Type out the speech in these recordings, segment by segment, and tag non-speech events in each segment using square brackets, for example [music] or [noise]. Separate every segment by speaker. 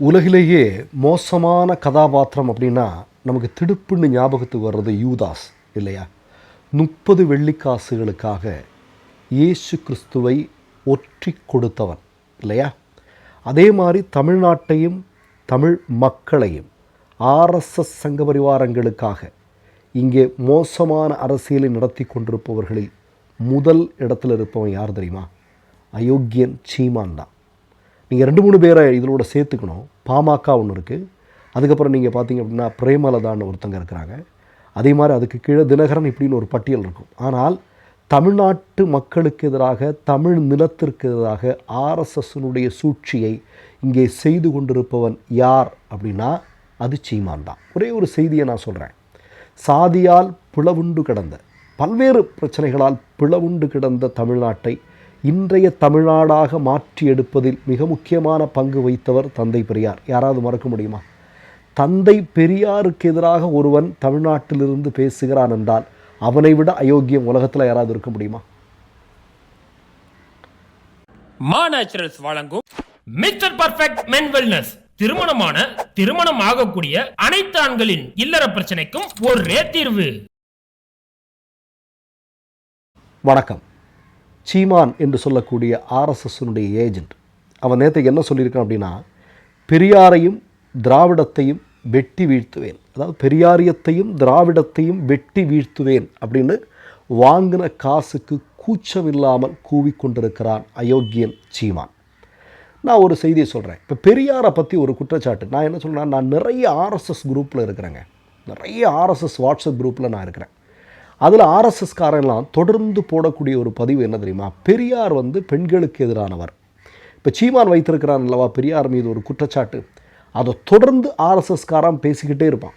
Speaker 1: உலகிலேயே மோசமான கதாபாத்திரம் அப்படின்னா நமக்கு திடுப்புன்னு ஞாபகத்துக்கு வர்றது யூதாஸ் இல்லையா? முப்பது வெள்ளிக்காசுகளுக்காக இயேசு கிறிஸ்துவை ஒற்றி கொடுத்தவன் இல்லையா? அதே மாதிரி தமிழ்நாட்டையும் தமிழ் மக்களையும் ஆர்எஸ்எஸ் சங்க பரிவாரங்களுக்காக இங்கே மோசமான அரசியலை நடத்தி கொண்டிருப்பவர்களில் முதல் இடத்துல இருப்பவன் யார் தெரியுமா? அயோக்கியன் சீமான் தான். நீங்கள் ரெண்டு மூணு பேரை இதனோட சேர்த்துக்கணும். பாமக ஒன்று இருக்குது அதுக்கப்புறம் நீங்கள் பார்த்தீங்க அப்படின்னா பிரேமலதான்னு ஒருத்தங்க இருக்கிறாங்க. அதே மாதிரி அதுக்கு கீழே தினகரன் இப்படின்னு ஒரு பட்டியல் இருக்கும். ஆனால் தமிழ்நாட்டு மக்களுக்கு எதிராக தமிழ் நிலத்திற்கு எதிராக ஆர்எஸ்எஸ்னுடைய சூழ்ச்சியை இங்கே செய்து கொண்டிருப்பவன் யார் அப்படின்னா அது சீமான் தான். ஒரே ஒரு செய்தியை நான் சொல்கிறேன் சாதியால் பிளவுண்டு கிடந்த பல்வேறு பிரச்சனைகளால் பிளவுண்டு கிடந்த தமிழ்நாட்டை இன்றைய தமிழ்நாடாக மாற்றி எடுப்பதில் மிக முக்கியமான பங்கு வைத்தவர் தந்தை பெரியார். யாராவது மறக்க முடியுமா? தந்தை பெரியாருக்கு எதிராக ஒருவன் தமிழ்நாட்டிலிருந்து பேசுகிறான் என்றால் அவனை விட அயோக்கியம் உலகத்தில் யாராவது இருக்க முடியுமா?
Speaker 2: மா நேச்சுரல்ஸ் வழங்கும் மிஸ்டர் பர்ஃபெக்ட் மென் வெல்னஸ் திருமணமான திருமணம் ஆகக்கூடிய அனைத்து ஆண்களின் இல்லற பிரச்சனைக்கும் ஒரே தீர்வு.
Speaker 1: வணக்கம். சீமான் என்று சொல்லக்கூடிய ஆர்எஸ்எஸ்னுடைய ஏஜென்ட் அவன் நேற்று என்ன சொல்லியிருக்கான் அப்படின்னா பெரியாரையும் திராவிடத்தையும் வெட்டி வீழ்த்துவேன். அதாவது பெரியாரியத்தையும் திராவிடத்தையும் வெட்டி வீழ்த்துவேன் அப்படின்னு வாங்கின காசுக்கு கூச்சமில்லாமல் கூவிக்கொண்டிருக்கிறான் அயோக்கியன் சீமான். நான் ஒரு செய்தியை சொல்கிறேன் இப்போ பெரியாரை பற்றி ஒரு குற்றச்சாட்டு. நான் என்ன சொல்கிறேன் நான் நிறைய ஆர்எஸ்எஸ் குரூப்பில் இருக்கிறேங்க. நிறைய ஆர்எஸ்எஸ் வாட்ஸ்அப் குரூப்பில் நான் இருக்கிறேன். அதில் ஆர்எஸ்எஸ்காரெல்லாம் தொடர்ந்து போடக்கூடிய ஒரு பதிவு என்ன தெரியுமா? பெரியார் வந்து பெண்களுக்கு எதிரானவர். இப்போ சீமான் வைத்திருக்கிறான் அல்லவா பெரியார் மீது ஒரு குற்றச்சாட்டு? அதை தொடர்ந்து ஆர்எஸ்எஸ்காரன் பேசிக்கிட்டே இருப்பான்.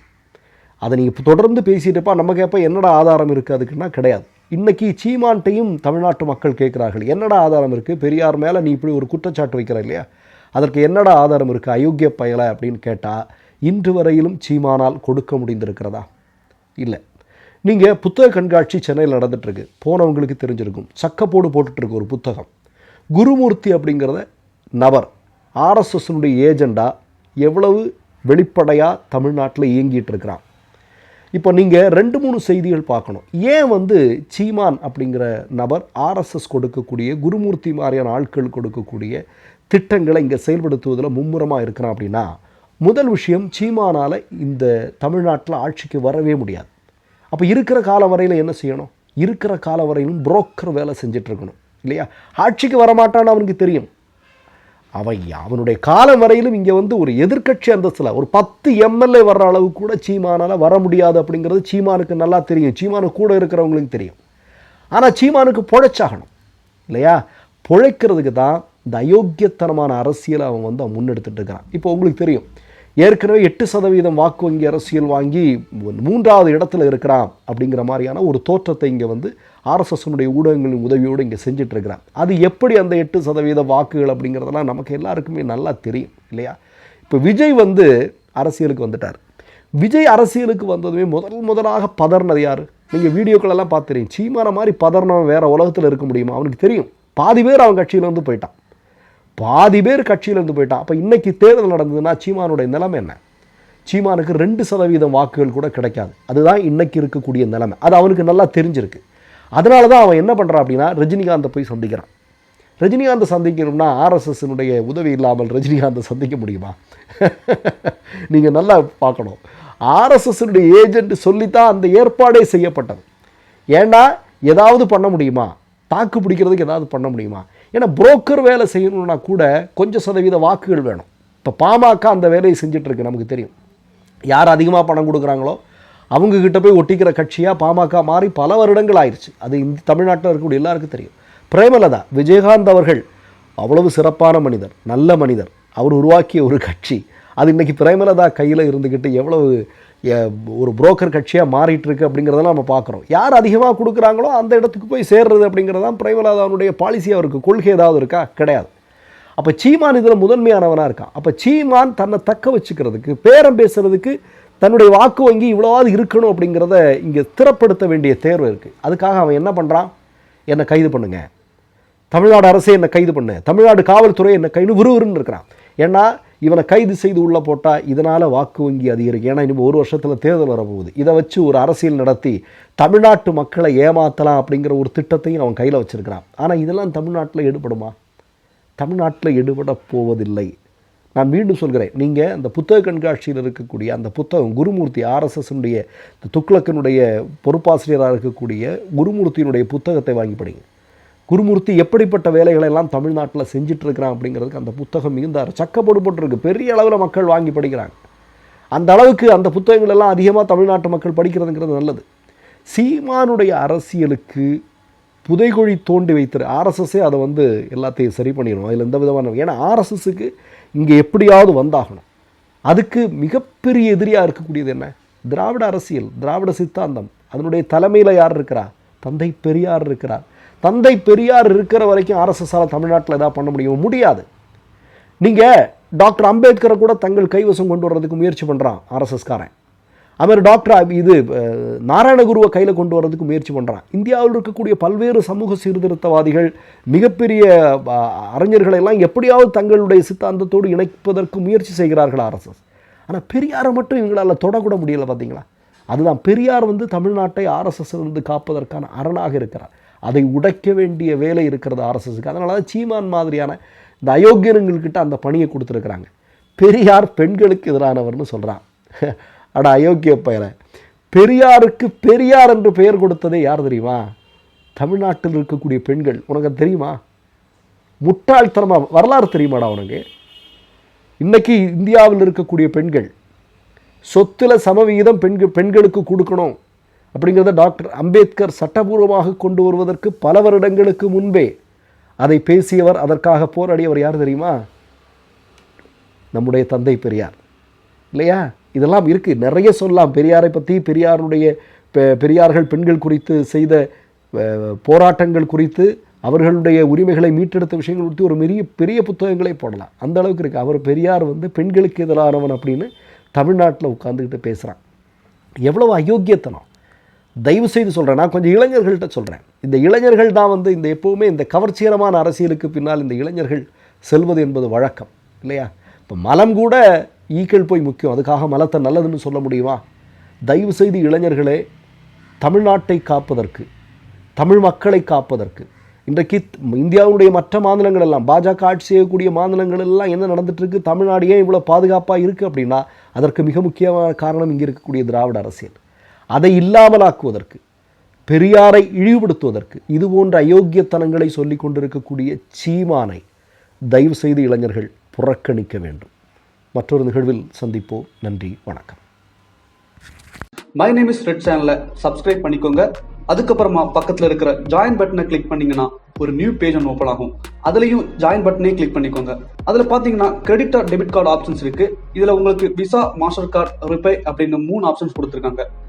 Speaker 1: அதை நீங்கள் இப்போ தொடர்ந்து பேசிகிட்டு நம்ம கேட்போம் என்னடா ஆதாரம் இருக்குது அதுக்குன்னா கிடையாது. இன்றைக்கி சீமான்ட்டையும் தமிழ்நாட்டு மக்கள் கேட்குறார்கள் என்னடா ஆதாரம் இருக்குது பெரியார் மேலே நீ இப்படி ஒரு குற்றச்சாட்டு வைக்கிற இல்லையா? அதற்கு என்னடா ஆதாரம் இருக்குது அயோக்கிய பயலை அப்படின்னு கேட்டால் இன்று வரையிலும் சீமானால் கொடுக்க முடிந்திருக்கிறதா? இல்லை. நீங்கள் புத்தக கண்காட்சி சென்னையில் நடந்துகிட்ருக்கு போனவங்களுக்கு தெரிஞ்சிருக்கும். சக்கப்போடு போட்டுட்ருக்கு ஒரு புத்தகம். குருமூர்த்தி அப்படிங்கிறத நபர். ஆர்எஸ்எஸ்னுடைய ஏஜெண்டா எவ்வளவு வெளிப்படையாக தமிழ்நாட்டில் இயங்கிட்டு இருக்கிறான் இப்போ நீங்கள் ரெண்டு மூணு செய்திகள் பார்க்கணும். ஏன் வந்து சீமான் அப்படிங்கிற நபர் ஆர்எஸ்எஸ் கொடுக்கக்கூடிய குருமூர்த்தி மாதிரியான ஆட்கள் கொடுக்கக்கூடிய திட்டங்களை இங்கே செயல்படுத்துவதில் மும்முரமாக இருக்கிறான் அப்படின்னா முதல் விஷயம் சீமானால் இந்த தமிழ்நாட்டில் ஆட்சிக்கு வரவே முடியாது. அப்போ இருக்கிற கால வரையில் என்ன செய்யணும்? இருக்கிற கால வரையிலும் புரோக்கர் வேலை செஞ்சிட்ருக்கணும் இல்லையா? ஆட்சிக்கு வரமாட்டான்னு அவனுக்கு தெரியும். அவன் அவனுடைய காலம் வரையிலும் இங்கே வந்து ஒரு எதிர்கட்சி அந்தஸ்தில் ஒரு பத்து எம்எல்ஏ வர்ற அளவு கூட சீமானால் வர முடியாது அப்படிங்கிறது சீமானுக்கு நல்லா தெரியும். சீமானுக்கு கூட இருக்கிறவங்களுக்கு தெரியும். ஆனால் சீமானுக்கு பொழைச்சாகணும். இல்லையா? பொழைக்கிறதுக்கு தான் இந்த அயோக்கியத்தனமான அரசியலை அவன் வந்து அவன் முன்னெடுத்துட்டு இருக்கிறான் இப்போ உங்களுக்கு தெரியும். ஏற்கனவே எட்டு சதவீதம் வாக்கு வங்கி அரசியல் வாங்கி மூன்றாவது இடத்துல இருக்கிறான் அப்படிங்கிற மாதிரியான ஒரு தோற்றத்தை இங்கே வந்து ஆர்எஸ்எஸ்னுடைய ஊடகங்களின் உதவியோடு இங்கே செஞ்சிட்ருக்கிறான். அது எப்படி அந்த எட்டு சதவீத வாக்குகள் அப்படிங்கிறதெல்லாம் நமக்கு எல்லாருக்குமே நல்லா தெரியும் இல்லையா? இப்போ விஜய் வந்து அரசியலுக்கு வந்துட்டார். விஜய் அரசியலுக்கு வந்ததுமே முதல் முதலாக பதறினது யார்? நீங்கள் வீடியோக்களெல்லாம் பார்த்துறீங்க சீமான மாதிரி பதறினவன் வேறு உலகத்தில் இருக்க முடியுமா? அவனுக்கு தெரியும். பாதி பேர் அவன் கட்சியிலேருந்து போயிட்டான். பாதி பேர் கட்சியிலேருந்து போயிட்டான். அப்போ இன்றைக்கி தேர்தல் நடந்ததுன்னா சீமானுடைய நிலைமை என்ன? சீமானுக்கு ரெண்டு சதவீதம் வாக்குகள் கூட கிடைக்காது. அதுதான் இன்றைக்கி இருக்கக்கூடிய நிலைமை. அது அவனுக்கு நல்லா தெரிஞ்சிருக்கு. அதனால தான் அவன் என்ன பண்ணுறான் அப்படின்னா ரஜினிகாந்தை போய் சந்திக்கிறான். ரஜினிகாந்தை சந்திக்கணும்னா ஆர்எஸ்எஸ்னுடைய உதவி இல்லாமல் ரஜினிகாந்தை சந்திக்க முடியுமா? [laughs] நீங்கள் நல்லா பார்க்கணும். ஆர்எஸ்எஸ்னுடைய ஏஜென்ட் சொல்லித்தான் அந்த ஏற்பாடே செய்யப்பட்டது. ஏன்னா ஏதாவது பண்ண முடியுமா? தாக்கு பிடிக்கிறதுக்கு ஏதாவது பண்ண முடியுமா? ஏன்னா புரோக்கர் வேலை செய்யணும்னா கூட கொஞ்சம் சதவீத வாக்குகள் வேணும். இப்போ பாமக அந்த வேலையை செஞ்சுட்டு இருக்கு நமக்கு தெரியும். யார் அதிகமாக பணம் கொடுக்குறாங்களோ அவங்கக்கிட்ட போய் ஒட்டிக்கிற கட்சியாக பாமக மாறி பல வருடங்கள் ஆயிடுச்சு அது இந்த தமிழ்நாட்டில் இருக்கக்கூடிய எல்லாருக்கும் தெரியும். பிரேமலதா விஜயகாந்த் அவர்கள் அவ்வளவு சிறப்பான மனிதர் நல்ல மனிதர். அவர் உருவாக்கிய ஒரு கட்சி. அது இன்றைக்கி பிரேமலதா கையில் இருந்துக்கிட்டு எவ்வளவு ஒரு புரோக்கர் கட்சியாக மாறிட்டு இருக்கு அப்படிங்கிறதெல்லாம் நம்ம பார்க்குறோம். யார் அதிகமாக கொடுக்குறாங்களோ அந்த இடத்துக்கு போய் சேர்றது அப்படிங்கிறதான் பிரேமலதாவுடைய பாலிசி அவருக்கு. கொள்கை ஏதாவது இருக்கா? கிடையாது. அப்போ சீமான் இதில் முதன்மையானவனாக இருக்கான் அப்போ சீமான் தன்னை தக்க வச்சுக்கிறதுக்கு பேரம் பேசுறதுக்கு தன்னுடைய வாக்கு வங்கி இவ்வளோவாது இருக்கணும் அப்படிங்கிறத இங்கே ஸ்திரப்படுத்த வேண்டிய தேர்வு இருக்குது அதுக்காக அவன் என்ன பண்ணுறான் என்னை கைது பண்ணுங்க. தமிழ்நாடு அரசே என்னை கைது பண்ணு. தமிழ்நாடு காவல்துறை என்னை கைது விறுவிறுன்னு இருக்கிறான். ஏன்னா இவனை கைது செய்து உள்ளே போட்டால் இதனால் வாக்கு வங்கி அதிகரிக்கும். ஏன்னா இனிமேல் ஒரு வருஷத்தில் தேர்தல் வரப்போகுது. இதை வச்சு ஒரு அரசியல் நடத்தி தமிழ்நாட்டு மக்களை ஏமாற்றலாம் அப்படிங்கிற ஒரு திட்டத்தையும் அவன் கையில் வச்சுருக்கிறான். ஆனால் இதெல்லாம் தமிழ்நாட்டில் எடுபடுமா தமிழ்நாட்டில் எடுபட போவதில்லை. நான் மீண்டும் சொல்கிறேன் நீங்கள் அந்த புத்தக கண்காட்சியில் இருக்கக்கூடிய அந்த புத்தகம் குருமூர்த்தி ஆர்எஸ்எஸ்னுடைய இந்த துக்ளக்கனுடைய பொறுப்பாசிரியராக இருக்கக்கூடிய குருமூர்த்தியினுடைய புத்தகத்தை வாங்கி படிங்க. குருமூர்த்தி எப்படிப்பட்ட வேலைகளை எல்லாம் தமிழ்நாட்டில் செஞ்சிட்ருக்கிறான் அப்படிங்கிறதுக்கு அந்த புத்தகம் மிகுந்த சக்கப்போடு போட்டிருக்கு. பெரிய அளவில் மக்கள் வாங்கி படிக்கிறாங்க. அந்த அளவுக்கு அந்த புத்தகங்கள் எல்லாம் அதிகமாக தமிழ்நாட்டு மக்கள் படிக்கிறதுங்கிறது நல்லது. சீமானுடைய அரசியலுக்கு புதைகுழி தோண்டி வைத்திரு. ஆர்எஸ்எஸ்ஸே அதை வந்து எல்லாத்தையும் சரி பண்ணிடணும். அதில் எந்த விதமான ஏன்னா ஆர்எஸ்எஸ்ஸுக்கு இங்கே எப்படியாவது வந்தாகணும். அதுக்கு மிகப்பெரிய எதிரியாக இருக்கக்கூடியது என்ன? திராவிட அரசியல் திராவிட சித்தாந்தம். அதனுடைய தலைமையில் யார் இருக்கிறா? தந்தை பெரியார் இருக்கிறார். தந்தை பெரியார் இருக்கிற வரைக்கும் ஆர்எஸ்எஸ்ஸால் தமிழ்நாட்டில் எதாவது பண்ண முடியும்? முடியாது. நீங்கள் டாக்டர் அம்பேத்கரை கூட தங்கள் கைவசம் கொண்டு வர்றதுக்கு முயற்சி பண்ணுறான் ஆர்எஸ்எஸ்காரன். அவர் டாக்டர் இது நாராயணகுருவை கையில் கொண்டு வர்றதுக்கு முயற்சி பண்ணுறான் இந்தியாவில் இருக்கக்கூடிய பல்வேறு சமூக சீர்திருத்தவாதிகள் மிகப்பெரிய அறிஞர்களை எல்லாம் எப்படியாவது தங்களுடைய சித்தாந்தத்தோடு இணைப்பதற்கு முயற்சி செய்கிறார்கள் ஆர்எஸ்எஸ். ஆனால் பெரியாரை மட்டும் இவங்களால் தொடக்கூட முடியல பார்த்தீங்களா அதுதான் பெரியார் வந்து தமிழ்நாட்டை ஆர்எஸ்எஸ் வந்து காப்பதற்கான அரணாக இருக்கிறார். அதை உடைக்க வேண்டிய வேலை இருக்கிறது ஆர்எஸ்எஸ்க்கு. அதனால தான் சீமான் மாதிரியான இந்த அயோக்கியனுங்கள்கிட்ட அந்த பணியை கொடுத்துருக்குறாங்க. பெரியார் பெண்களுக்கு எதிரானவர்னு சொல்கிறான் [laughs] அட அயோக்கிய பெயரை பெரியாருக்கு பெரியார் என்று பெயர் கொடுத்ததே யார் தெரியுமா? தமிழ்நாட்டில் இருக்கக்கூடிய பெண்கள். உனக்கு தெரியுமா? முட்டாள்தனமாக வரலாறு தெரியுமாடா உனக்கு? இன்னைக்கு இந்தியாவில் இருக்கக்கூடிய பெண்கள் சொத்துல சமவிகிதம் பெண்கள் பெண்களுக்கு கொடுக்கணும். அப்படிங்கிறத டாக்டர் அம்பேத்கர் சட்டபூர்வமாக கொண்டு வருவதற்கு பல வருடங்களுக்கு முன்பே அதை பேசியவர் அதற்காக போராடியவர் யார் தெரியுமா? நம்முடைய தந்தை பெரியார். இல்லையா? இதெல்லாம் இருக்குது நிறைய சொல்லலாம். பெரியாரை பற்றி பெரியாருடைய பெ- பெரியார்கள் பெண்கள் குறித்து செய்த போராட்டங்கள் குறித்து அவர்களுடைய உரிமைகளை மீட்டெடுத்த விஷயங்கள் குறித்து ஒரு பெரிய பெரிய புத்தகங்களே போடலாம். அந்த அளவுக்கு இருக்குது அவர் பெரியார் வந்து பெண்களுக்கு எதிரானவன் அப்படின்னு தமிழ்நாட்டில் உட்காந்துக்கிட்டு பேசுகிறான் எவ்வளவு அயோக்கியத்தனம். தயவு செய்து சொல்கிறேன் நான் கொஞ்சம் இளைஞர்கள்ட்ட சொல்கிறேன் இந்த இளைஞர்கள் தான் வந்து இந்த எப்போவுமே இந்த கவர்ச்சிகரமான அரசியலுக்கு பின்னால் இந்த இளைஞர்கள் செல்வது என்பது வழக்கம். இல்லையா? இப்போ மலம் கூட ஈக்கள் போய் முக்கியம். அதுக்காக மலத்தை நல்லதுன்னு சொல்ல முடியுமா? தயவு செய்து இளைஞர்களே தமிழ்நாட்டை காப்பதற்கு தமிழ் மக்களை காப்பதற்கு இன்றைக்கு இந்தியாவுடைய மற்ற மாநிலங்கள் எல்லாம் பாஜக ஆட்சி செய்யக்கூடிய மாநிலங்கள் எல்லாம் என்ன நடந்துட்டுருக்கு? தமிழ்நாடு ஏன் இவ்வளோ பாதுகாப்பாக இருக்குது அப்படின்னா அதற்கு மிக முக்கியமான காரணம் இங்கே இருக்கக்கூடிய திராவிட அரசியல். அதை இல்லாமலாக்குவதற்கு பெரியாரை இழிவுபடுத்துவதற்கு இது போன்ற அயோக்கியத்தனங்களை சொல்லிக் கொண்டிருக்கக்கூடிய சீமானை தயவு செய்து இளைஞர்கள் புறக்கணிக்க வேண்டும். மற்றொரு நிகழ்வில் சந்திப்போம். நன்றி வணக்கம்.
Speaker 3: மை நேம் இஸ் ரெட் சேனலை சப்ஸ்கிரைப் பண்ணிக்கோங்க. அதுக்கப்புறமா பக்கத்துல இருக்கிற ஜாயின் பட்டனை கிளிக் பண்ணீங்கன்னா ஒரு நியூ பேஜ் ஒன்று ஓப்பன் ஆகும். அதுலேயும் ஜாயின் பட்டனே கிளிக் பண்ணிக்கோங்க. அதுல பார்த்தீங்கன்னா credit card debit card options இருக்கு. இதில் உங்களுக்கு விசா மாஸ்டர் கார்டு ரிப்பே அப்படின்னு மூணு ஆப்ஷன்ஸ் கொடுத்துருக்காங்க.